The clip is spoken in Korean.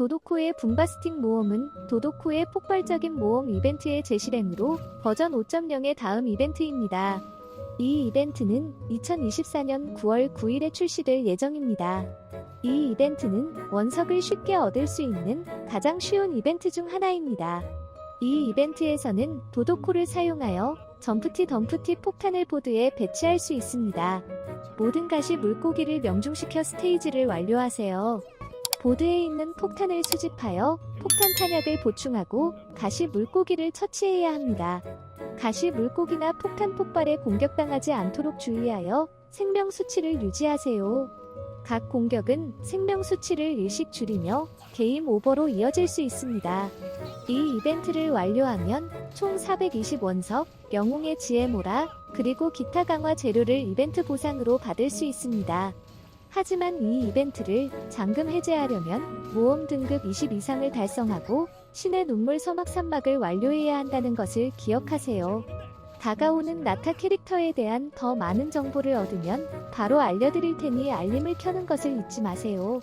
도도코의 붐바스틱 모험은 도도코의 폭발적인 모험 이벤트의 재실행으로 버전 5.0의 다음 이벤트입니다. 이 이벤트는 2024년 9월 9일에 출시될 예정입니다. 이 이벤트는 원석을 쉽게 얻을 수 있는 가장 쉬운 이벤트 중 하나입니다. 이 이벤트에서는 도도코를 사용하여 점프티 덤프티 폭탄을 보드에 배치할 수 있습니다. 모든 가시 물고기를 명중시켜 스테이지를 완료하세요. 보드에 있는 폭탄을 수집하여 폭탄 탄약을 보충하고 가시 물고기를 처치해야 합니다. 가시 물고기나 폭탄 폭발에 공격당하지 않도록 주의하여 생명 수치를 유지하세요. 각 공격은 생명 수치를 일씩 줄이며 게임 오버로 이어질 수 있습니다. 이 이벤트를 완료하면 총 420원석, 영웅의 지혜모라, 그리고 기타 강화 재료를 이벤트 보상으로 받을 수 있습니다. 하지만 이 이벤트를 잠금 해제하려면 모험 등급 20 이상을 달성하고 신의 눈물 서막 산막을 완료해야 한다는 것을 기억하세요. 다가오는 나타 캐릭터에 대한 더 많은 정보를 얻으면 바로 알려드릴 테니 알림을 켜는 것을 잊지 마세요.